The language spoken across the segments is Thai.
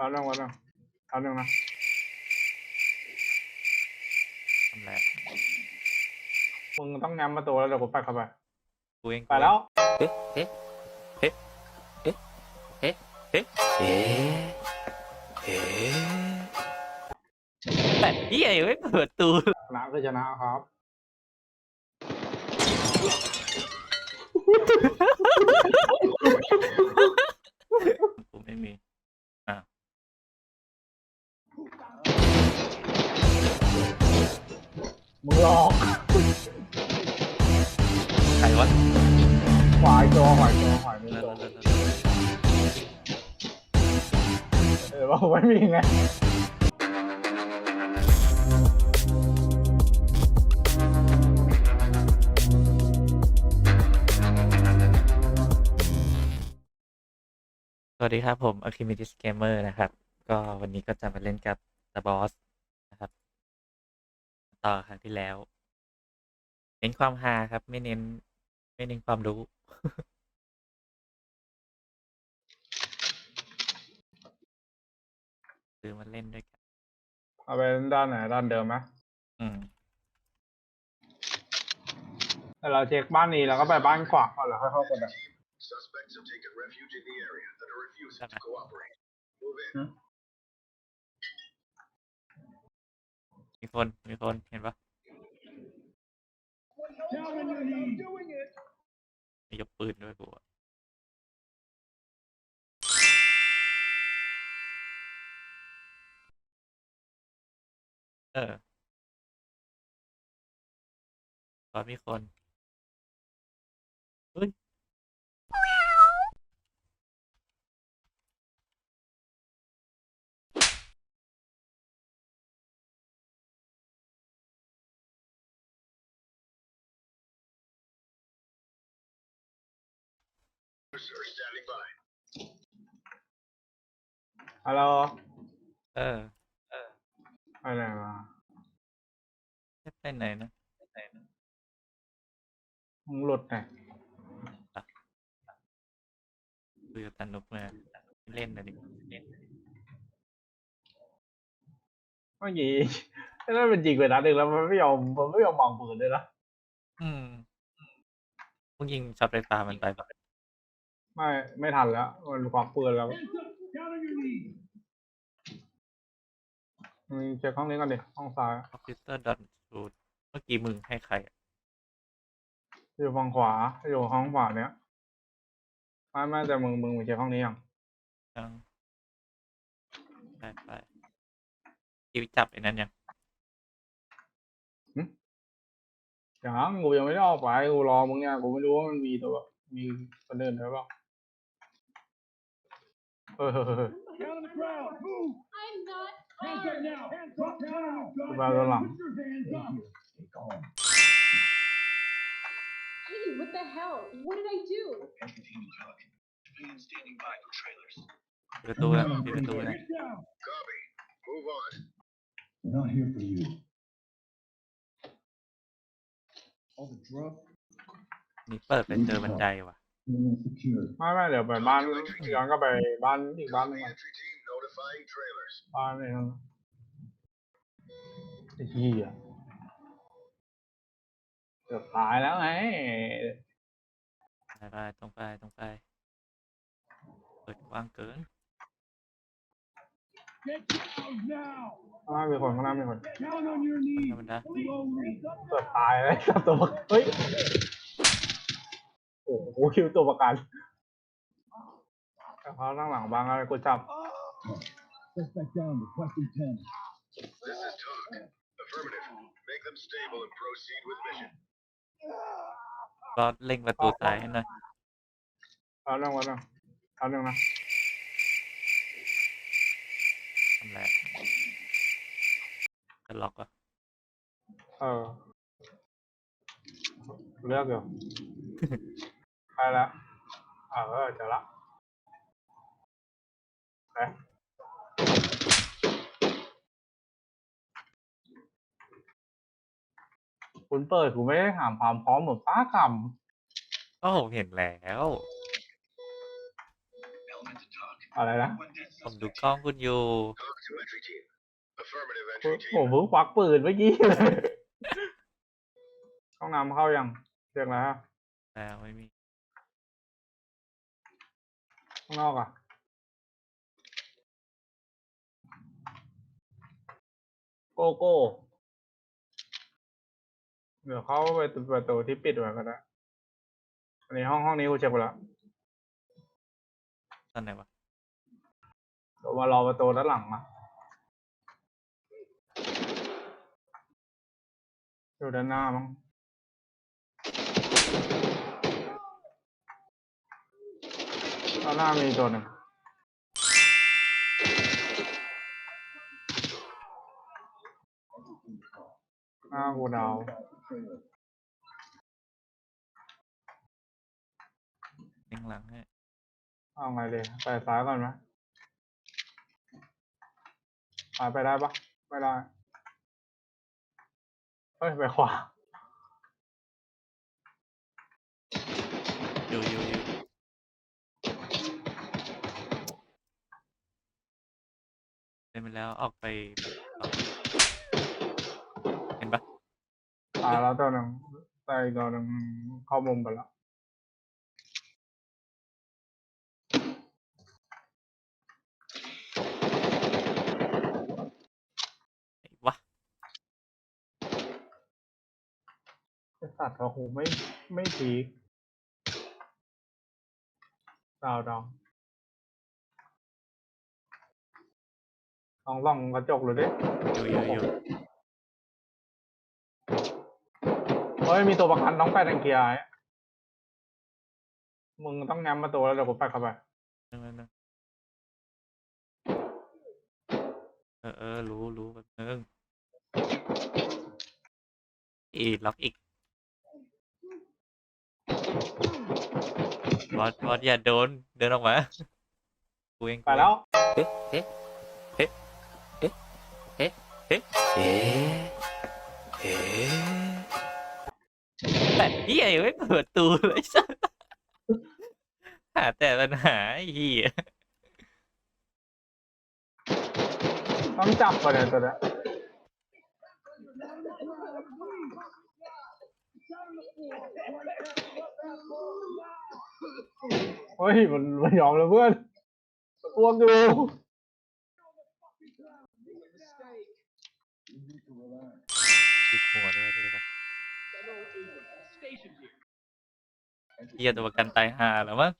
เอาเรื่องวันนึงเอาเรื่องนะทำไรมึงต้องง้มประตูแล้วเดี๋ยวกูไปเข้าไปกูเองไปแล้วเอ๊ะเอ๊ะเอ๊ะเอ๊ะเอ๊ะเอ๊ะเอ๊ะเอ๊ะแต่เหี้ยยังไม่เปิดตูชนะคือชนะครับกูไม่มี มึงหลอกใครวะขวายจอขวายจอขวายมือเลิจศอเลิศเลิศเออว่าไม่มีไงสวัสดีครับผม Archimedes Gamer นะครับ ก็วันนี้ก็จะมาเล่นกับ The Boss นะครับ ต่อครั้งที่แล้ว เน้นความฮาครับ ไม่เน้น ไม่เน้นความรู้คือมาเล่นด้วยกัน เอาไปด้านไหนด้านเดิมไหมอืมแต่เราเช็คบ้านนี้แล้วก็ไปบ้านขวาก่อนแล้วค่อยเข้ากดอะ Suspects have taken refuge in the area that are refusing to cooperate. Move in. มีคนมีคนเห็นปะมียกปืนด้วยกูเออตอนมีคนเฮ้ย ฮัลโหลเออไปไหนมาไปไหนนะไปไหนนะมึงหลุดไงคุยกับตันนุกมาเล่นนะดิเล่นเมื่อกี้นั่นเป็นจริงไปนัดหนึ่งแล้วมันไม่ยอมมันไม่ยอมมองปืนเลยนะอืมมึงยิงช็อตไฟฟ้ามันไปปะ ไม่ไม่ทันแล้วมันควักปืนแล้วมึงเช็คห้องนี้ก่อนดิห้องซ้ายออฟฟิเซอร์ดันสูดเมื่อกี้มึงให้ใครอะอยู่ฝั่งขวาอยู่ห้องขวาเนี้ยไม่ไม่แต่มึงมึงไปเช็คห้องนี้ยังยังไปไปคิวจับไอ้นั้นยังยังกูยังไม่ได้ออกไปกูรอมึงเนี่ยกูไม่รู้ว่ามันมีตัวมีคนเดินหรือเปล่า The Hands up now. Hands up now. Hey, what the hell? What did I do? Standing by for trailers. Copy. Move on. We're not here for you. All the ไม่ไม่เดี๋ยวไปบ้านย้อนก็ไปบ้านอีกบ้านหนึง The ก่อน entry team notifying trailers. บ้านไอ้นั่นไอ้เหี้ยเกือบตายแล้วไงไปไปตรงไปตรงไปเปิดกว้างเกิน Get down now. ข้างหน้ามีคนข้างหน้ามีคน Down on your knees. ธรรมดา Slowly. เกือบตายเลยตัวประกันเฮ้ยโอ้โหคิวตัวประกันแต่เขาตั้งหลังบ้างอะไรกูจับ Step back down. Requesting 10. This is talk. Affirmative. Make them stable and proceed with mission. ก็เล็งประตูซ้ายให้หน่อยเอาเรื่องวันนึงเอาเรื่องนะทำไรจะล็อกอะเออเลือกอยู่ ไปแล้วเออเจอละไปคุณเปิดกูไม่ได้ถามความพร้อมเหมือนป้ากำก็ผมเห็นแล้ว Element to talk. อะไรนะ One dead ผมดูกล้องคุณอยู่ Talk to entry team. Affirmative ผม entry ผม team. เพิ่งควักปืนเมื่อกี้เลย ห้องน้ำเข้ายังเรียกแล้วแต่ไม่มี ข้างนอกอะโกโก้เดี๋ยวเขาไปประตูที่ปิดไว้ก็ได้อันนี้ห้องห้องนี้กูเช็คไปแล้วตอนไหนวะเดี๋ยวมารอประตูด้านหลังอะอยู่ด้านหน้ามั้ง ด้านหน้ามีตัวหนึ่งหน้ากูดาวเล็งหลังให้เอาไงดีไปซ้ายก่อนไหมซ้ายไปได้ปะไม่ได้เฮ้ย ไปขวา เล่นไปแล้วออกไปออกเห็นปะตายแล้วตัวหนึ่งแต่อีกตัวหนึ่งเข้ามุมไปแล้วไหนวะไอสัตว์โอ้โหไม่ไม่พีกดาวดาว ลองล่องกระจกเลยดิอยู่อยู่อยู่เฮ้ยมีตัวประกันต้องไปทางเกียร์ไอ้มึงต้องง้มประตูแล้วเดี๋ยวกูไปเข้าไปนึงนึงนึงเออเออรู้รู้แบบนึงอีล็อกอีกบอสบอสอย่าโดน เดินออกมากูเองไปแล้ว เอ๊ะเอ๊ะเอ๊ะเอ๊ะ เอ๊ะ เอ๊ะ เอ๊ะ เอ๊ะแต่เฮียยังไม่เปิดตูเลยสัสหาแต่ปัญหาไอ้เฮียต้องจับประเด็นตัวเนี้ยเฮ้ยมันมันยอมแล้วเพื่อนอ้วกอยู่ จิก หัวด้วยด้วยปะเฮียตัวประกันตายห่าแล้วมั้ง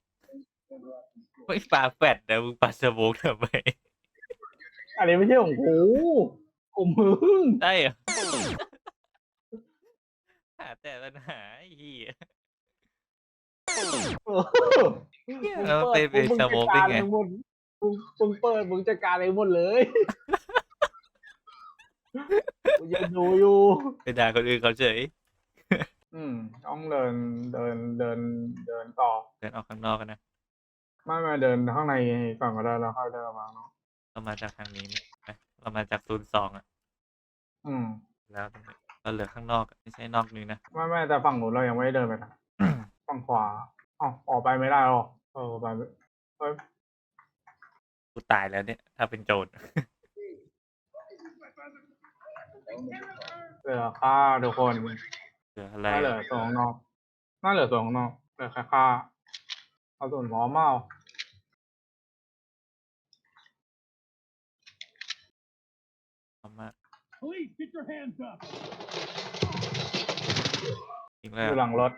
ไม่ปาแฟดนะมึงปาสโมกทำไมอันนี้ไม่ใช่ของกูกูมึงได้เหรอหาแต่ปัญหาไอ้เฮียเออแล้วเป็นเป็นสโมกได้ไงมึงมึงมึงเปิดมึงจัดการเองหมดเลย กูยังดูอยู่ ไปด่าคนอื่นเขาเฉย อืม ต้องเดินเดินเดินเดินต่อเดินออกข้างนอกกันนะไม่ไม่เดินข้างในก่อนก็ได้แล้วค่อยเดินออกมาเนาะเรามาจากทางนี้นี่ไปเรามาจากศูนย์สองอะ อืมแล้วตรงนี้เราเหลือข้างนอกอะไม่ใช่นอกนี้นะ ไม่ไม่แต่ฝั่งนู้นเรายังไม่ได้เดินไปนะฝั่งขวาอ๋อออกไปไม่ได้หรอเออไปไม่เฮ้ยกูตายแล้วเนี่ย ถ้าเป็นโจร เหลือค่าทุกคนเหลืออะไรน่าเหลือส่วนข้างนอกน่าเหลือส่วนข้างนอกเหลือแค่ค่าเอาส่วนพร้อมเมาเอามา Police, get your hands up. จริงอแล้วยู่หลังรถ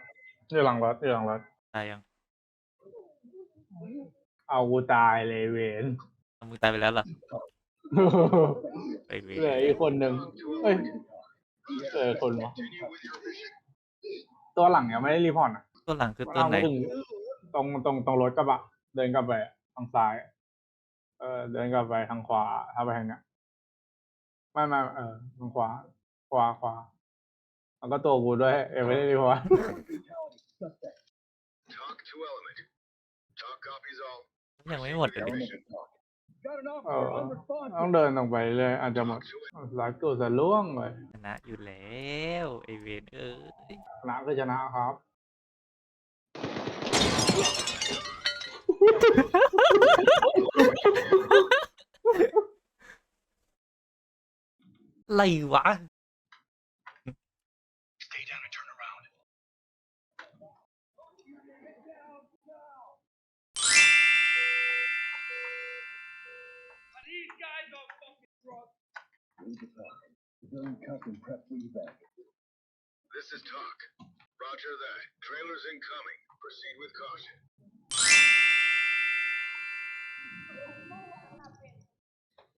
อยู่หลังรถอยู่หลังรถตายยังเอากูตายเลยเวนเอามึงตายไปแล้วเหรอไป เวเหลืออีกคนหนึ่งเอ้ยเหลือคนวะ Continue with your mission. ตัวหลังยังไม่ได้รีพอร์ตอะตัวหลังคือตัวไหนเอาถึงตรงตรงตรงรถกระบะ เดินกลับไปทางซ้าย เออเดินกลับไปทางขวาถ้าไปทางเนี้ยไม่ไม่เออทางขวา ขวาขวาแล้วก็ตัวกูด้วยเออไม่ได้รีพอร์ต Talk to element. Talk copies all. ยังไม่หมดเลย ต้องเดินตรงไปเลย อาจจะหมด Talk to หลายกูจะล่วงเลยชนะอยู่แล้วไอเวนเอ้ยชนะคือชนะครับอะไรวะ Civilian cuff and prep for evac. This is talk. Roger that. Trailers incoming. Proceed with caution.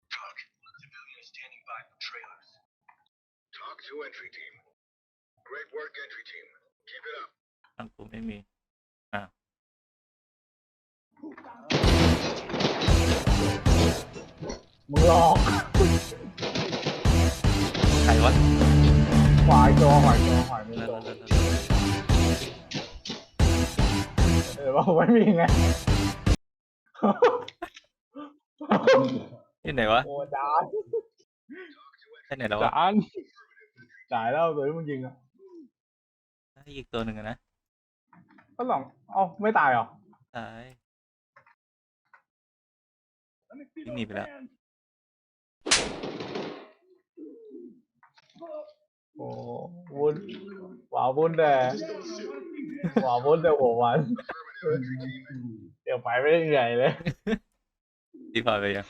Talk. Civilian standing by for trailers. Talk to entry team. Great work, entry team. Keep it up. ฝั่งกูไม่มีอ้าว มึงหลอก ใค รวะขวายจอขวายจอขวายมือแล้วจอแล้วแล้วเออว่าไม่มีไงที่ไหนวะโอ้จานที่ไหนแล้ววะจานจ่ายแล้วตัวที่มึงยิงอะอีกตัวหนึ่งอะนะก็หลองเอ้าไม่ตายหรอตาย Let me see You need those that. Hands. โอ้วุ้นหวาวุ้นแต่หวาวุ้นแต่หัววันเดี๋ยวไปไม่ได้ใหญ่เลยตีพอไปยัง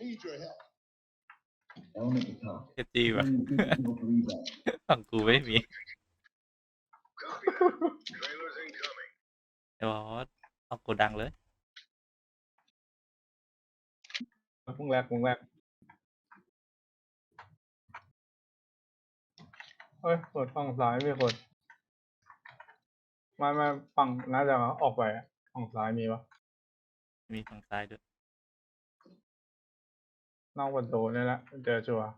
Need your help. Element to talk. เอจีวะ Civilian good for evac. ฝั่งกูไม่มี Copy that. Trailers incoming. ไอ้บอสเอาโกดังเลยพุ่งแรกพุ่งแรก เฮ้ยเปิดฝั่งซ้ายมีคนไม่ไม่ฝั่งน่าจะออกไปอะฝั่งซ้ายมีปะมีฝั่งซ้ายด้วยนอกประตูนี่แหละเจอชัวร์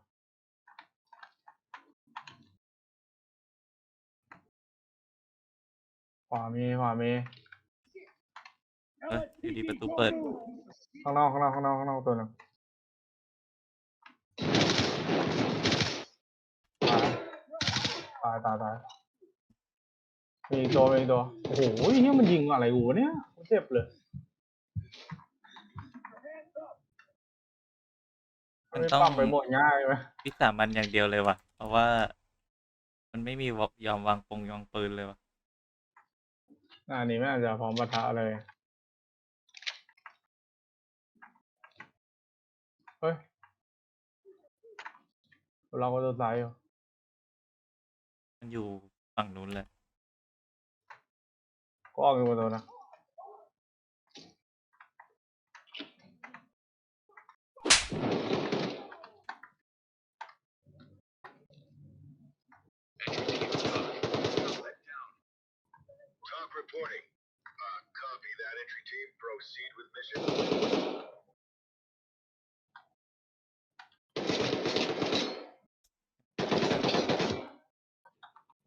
ขวามีขวามีเอออยู่ดีประตูเปิดข้างนอกข้างนอกข้างนอกข้างนอกตัวหนึงตายตายตายมีอีกตัวมีอีกตัวโอ้โหเนี่ยมันยิงอะไรกูวะเนี่ยกูเจ็บเลย มันไม่ต้องปั๊มไปหมดง่ายไหมวิสามันอย่างเดียวเลยว่ะ เพราะว่า มันไม่มียอมวางปงยองปืนเลยว่ะอันนี้ไม่น่าจะพร้อมปะทะเลยเฮ้ยเราก็ตัวซ้ายอยู่ มันอยู่ฝั่งนู้นเลยก็ออกอยู่ประตูนะ Talk reporting. Uh, copy that entry team. Proceed with mission.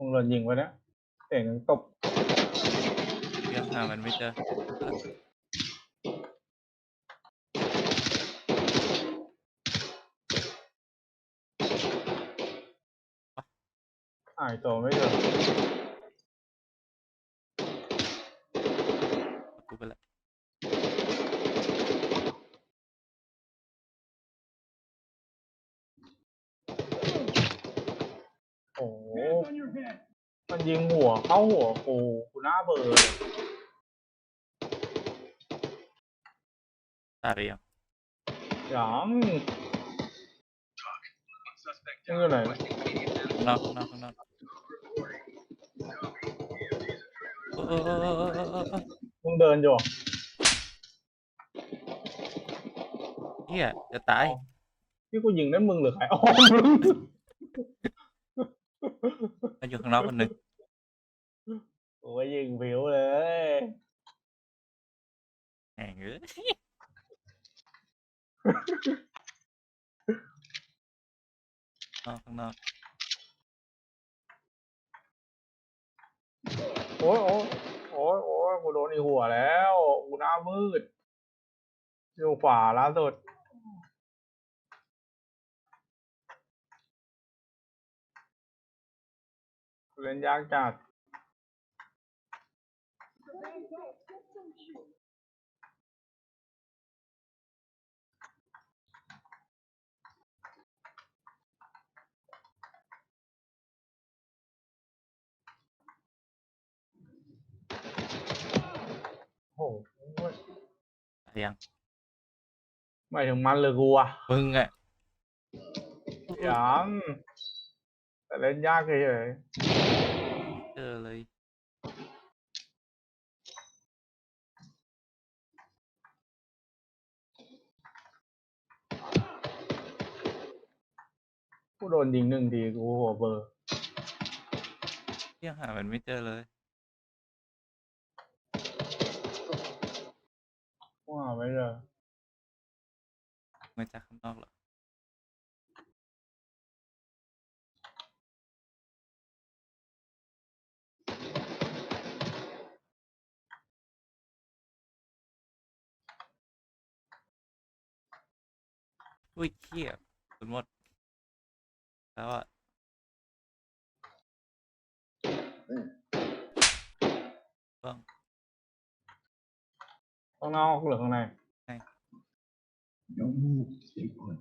มึงโดนยิงไปเนี่ยเสียงตบยังหามันไม่เจอหายตัวไม่เจอ กูไปละ โอ้โห Hands on your head. มันยิงหัว เข้าหัวกูกูหน้าเบลอร์เลยตายไปยังยัง One suspect มึงอยู่ไหนข้างนอกข้างนอกข้างนอก reporting. Copy. EMTs and trailers. โอ้โอ้โอ้โอ้โอ้โอ้โอ้มึงเดินอยู่เฮียจะตายที่กูยิงนั่นมึงหรือใครอ๋อมึง มันอยู่ข้างนอกคนหนึ่ง กูไปยิงผิวเลยแหงเอ้ยนอกข้างนอกโอ้ยโอ้ยโอ้ยโอ้ยกูโดนอีหัวแล้วกูหน้ามืดอยู่ขวาล่าสุดเล่นยากจัด ยังไม่ถึงมันเลยกูอะมึงอะยังแต่เล่นยากเฉยเจอเลยๆกูโดนยิงหนึ่งทีกูหัวเบอร์ ยังหามันไม่เจอเลย ว่าไม่เจอมาจากข้างนอกเหรอ อุ้ยเขี้ยคุณหมด แล้วอะบ้าง ข้างนอกหรือข้างใน Don't move. Stay put.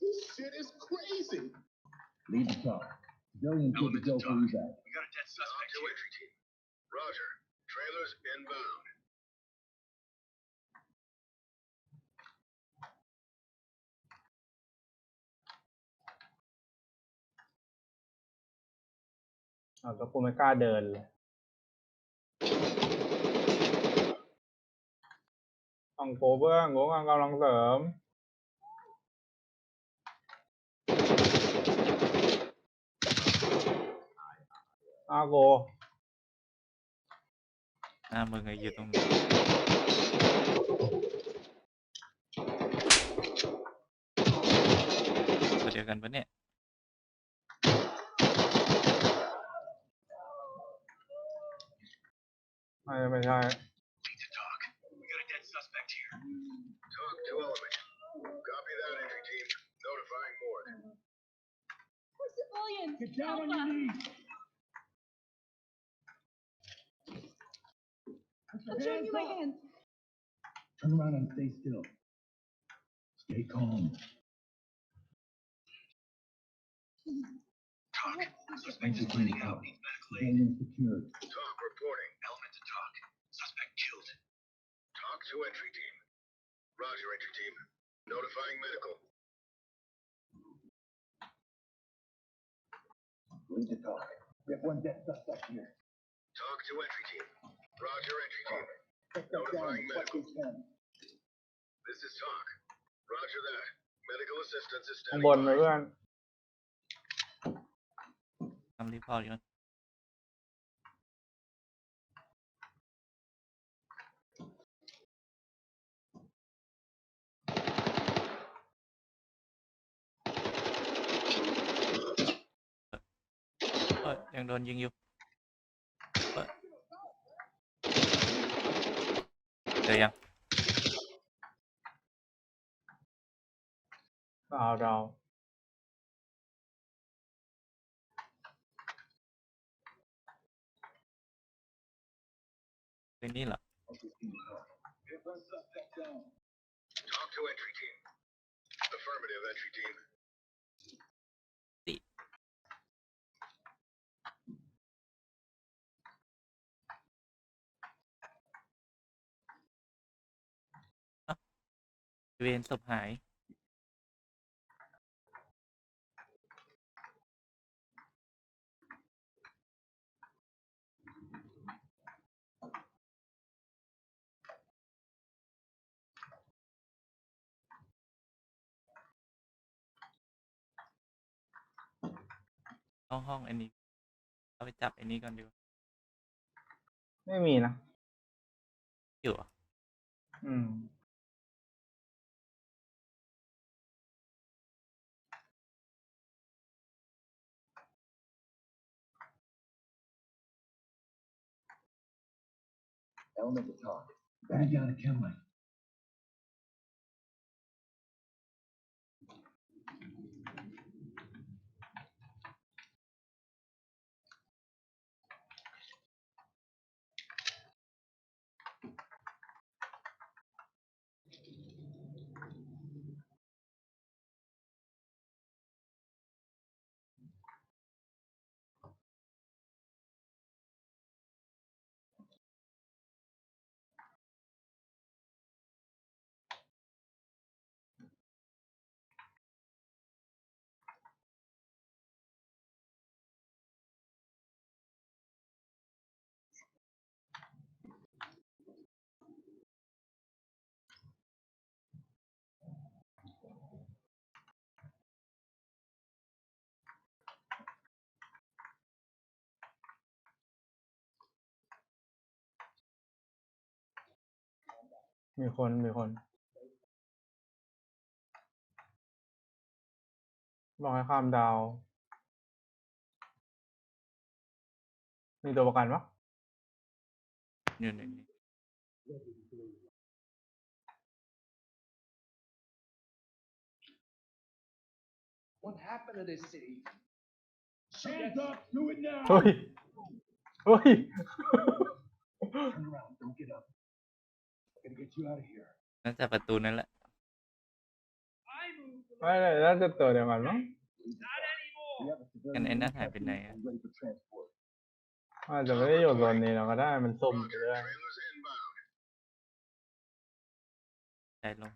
This shit is crazy. Lead the talk. Civilian good to Element go to for talk. evac. We got a dead suspect to entry team. Roger. Trailers inbound. อ่าวแล้วกูไม่กล้าเดินเลย ต้องโผเบื้องกูกำลังเสริมอาโกหน้ามึงอะอยู่ตรงนี้ตัวเดียวกันปะเนี่ยไม่ไม่ใช่ Copy that entry team. Notifying morgue. We're civilians. Get down on oh, your knees. I'm showing you my up. hands. Turn around and stay still. Stay calm. Talk. Suspect is team bleeding out. out. Needs medical aid. Civilian secured. Talk reporting. Element to talk. Suspect killed. Talk to entry team. Roger, entry team. Notifying medical. Lead the talk. We have one dead suspect here. Talk to entry team. Roger, entry team. Take that down. Notifying as much medical. as can. This is talk. Roger that. Medical assistance is ข้าง standing บนไหม by. เพื่อน ทำรีพอร์ตกันเอ้ยยังโดน นนี่เหรอ We have one suspect down. Talk to entry team. Affirmative, entry team. เวนศพหายห้องห้องอันนี้เอาไปจับอันนี้ก่อนดีกว่าไม่มีนะ อยู่เหรออืม Element to talk. Bad down to Kenley. มีคน มีคน บอกให้ข้ามดาว มีตัวประกันปะอยู่ในนี้ What happened to this city? Hands up! Do it now! เฮ้ย เฮ้ย gotta get you out of here. น่าจะประตูนั่นแหละ ไม่เลยน่าจะตัวเดียวกันมั้ง We have a civilian กันไอ้นั่นหายไปไหนอะ and ready for transport. อาจจะไม่ได้อยู่โซนนี้เราก็ได้มันสุ่มไปเรื่อย Trailers inbound. ใช่ลง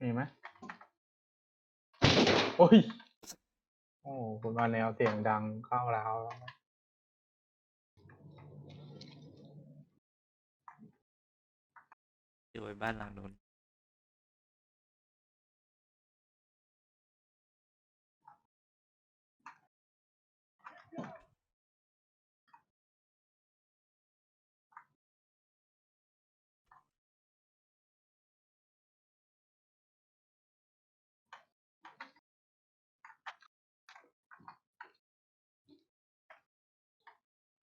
มีไหมโอ้ย โอ้คุณมาแนวเสียงดังเข้าแล้วอ ยู่ไว้บ้านหลังนู้น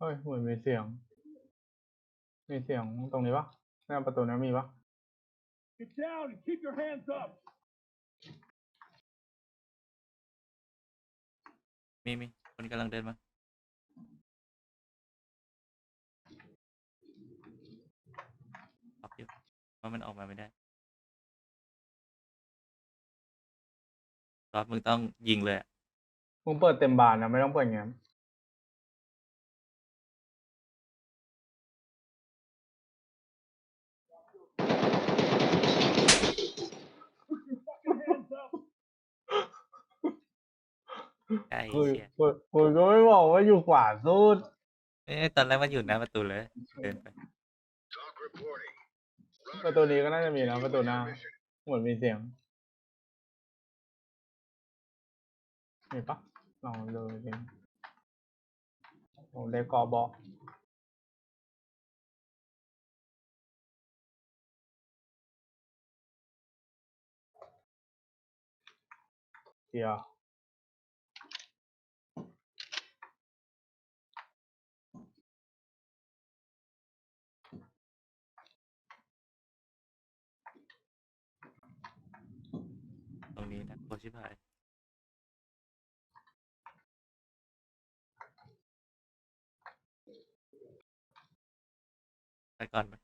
เฮ้ยเหมือนมีเสียง มีเสียงตรงนี้ปะหน้าประตูนี้มีปะ Get down and keep your hands up! มีมีคนกำลังเดินมาล็อกอยู่ว่ามันออกมาไม่ได้รอบมึงต้องยิงเลยอะ มึงเปิดเต็มบานนะไม่ต้องเปิดแง้ม ใกล้คุยเชียคุยคุยก็ไม่บอกว่าอยู่ขวาสุดเอ้ยตอนแรกมันอยู่หน้าประตูเลย เดินไป Talk reporting. ประตูนี้ก็น่าจะมีนะประตูหน้า Mission. เหมือนมีเสียงมีปะลองดูดิผมได้กอบอกเดี๋ยว ตรงนี้นะ โคชิบหายไปก่อนไหม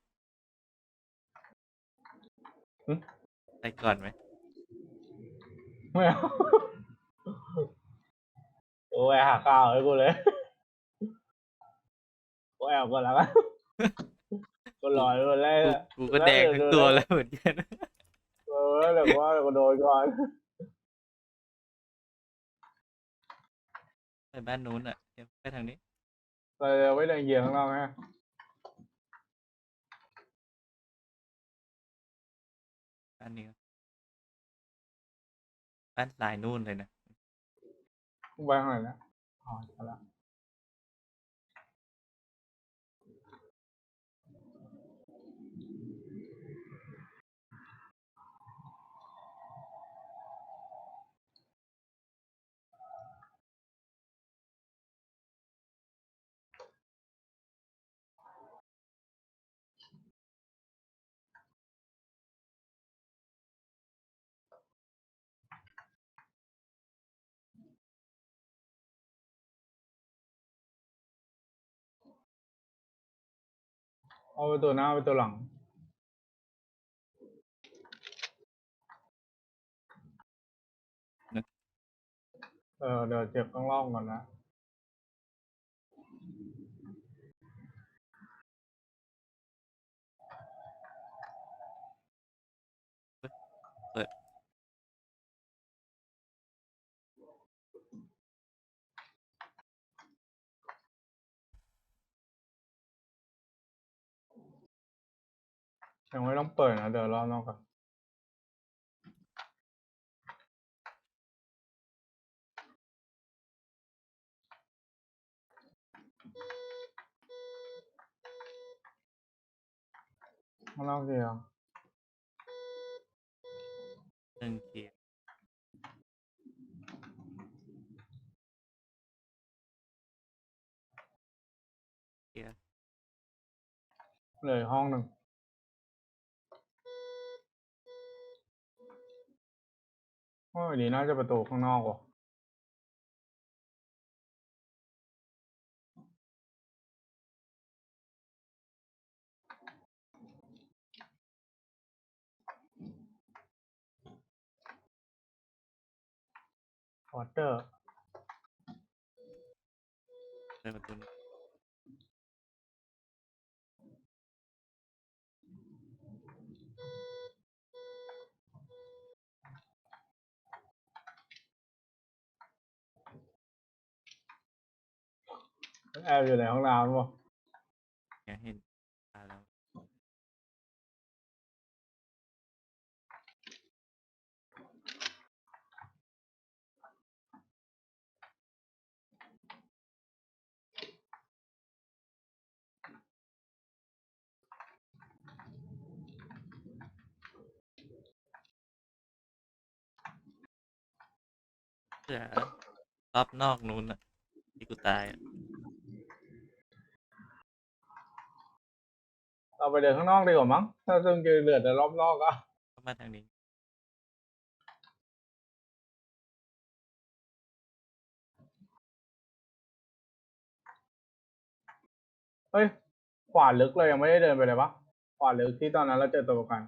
หึ ไปก่อนไหมไม่เอาโอ้ยหาข้าวให้กูเลยกูแอบก่อนแล้วกันกูรออยู่คนแรกกูอะกูก็แดงทั้งตัวแล้วเหมือนกัน เออแต่ว่ากูโดนก่อน ไปบ้านนู้นอะเดี๋ยวไปทางนี้เราจะไว้เดินเหยียบข้างนอกไหมบ้านนี้ก่อนบ้านสายนู่นเลยนะไปข้างไหนนะอ๋อใช่ละ เอาไปตัวหน้าไปตัวหลัง เออเดี๋ยวเจ็บข้างล่างก่อนนะ เปิด ยังไม่ต้องเปิดนะเดี๋ยวรอนอกก่อนข้างนอกเดียวหนึ่งเคลียร์เคลียร์เหลยห้องหนึ่ง โอ้ยดีน่าจะประตูข้างนอกว่ะวอเตอร์เปิดประตู แอบอยู่ในห้องน้ำวะเนี่ยเห็นตาแล้วเสือรอบนอกนู้นอะที่กูตายอะ เราไปเดินข้างนอกดีกว่ามั้ง ถ้าซึ่งจะเหลือแต่รอบนอกอะเข้ามาทางนี้ เฮ้ย ขวาลึกเลยยังไม่ได้เดินไปเลยปะขวาลึกที่ตอนนั้นเราเจอตัวประกัน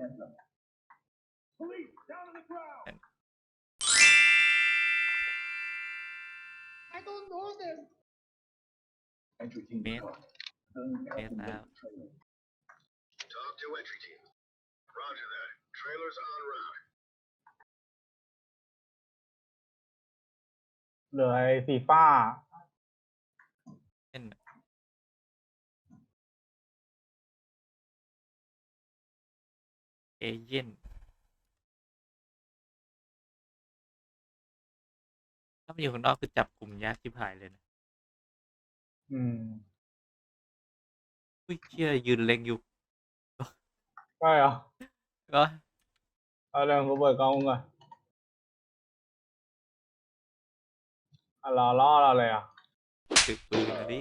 Hands Entry team. Man. report. Civilian Man captain out. with trailer. Talk to entry team. Roger that. Trailers en route. เหลือ ถ้ามันอยู่ข้างนอกคือจับกลุ่มยากที่ผายเลยนะอืมอุ้ยเชี่ยยืนเล็งอยู่ใช่เหรอก็เอาเรื่องกูเปิดกล้องก่อนอะรอล่อเราเลยอะถือปืนมาดิ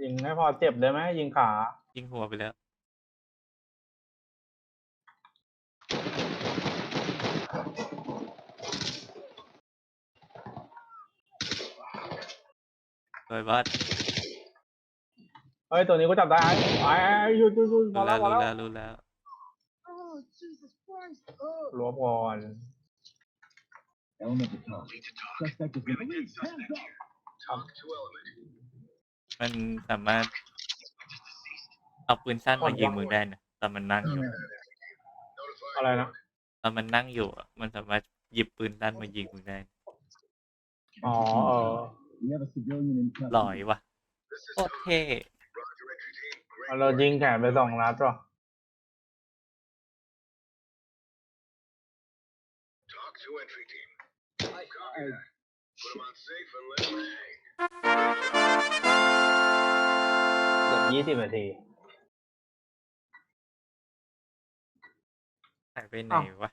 ยิงให้พอเจ็บได้ไหมยิงขา ยิงหัวไปแล้ว โดยบอสเฮ้ยตัวนี้กูจับได้ไอ้ไอ้ไอ้หยุดหยุดหยุดพอรู้แล้แล้ววพอรู้แล้วแล้วรู้แล้ว Oh, Jesus Christ. Oh. รัวก่อน Element to talk. Lead to talk. Suspect is We have a dead Police, hands suspect up. here. Talk to element. มันสามารถ เอาปืนสั้นมายิงมึงได้นะตอนมันนั่งอยู่ Notify อะไรนะตอนมันนั่งอยู่อะมันสามารถหยิบปืนสั้นมายิงมึงได้ อ๋อเออ We have a civilian in หลอย custody. ว่ะ This is โคตร Talk. เท่ Roger entry team. Great เอาเรา work. ยิงแขนไปสองนัดว่ะ Talk to entry team. Copy that. Put them on safe and let them hang. เกือบยี่สิบนาทีหายไปไหนวะ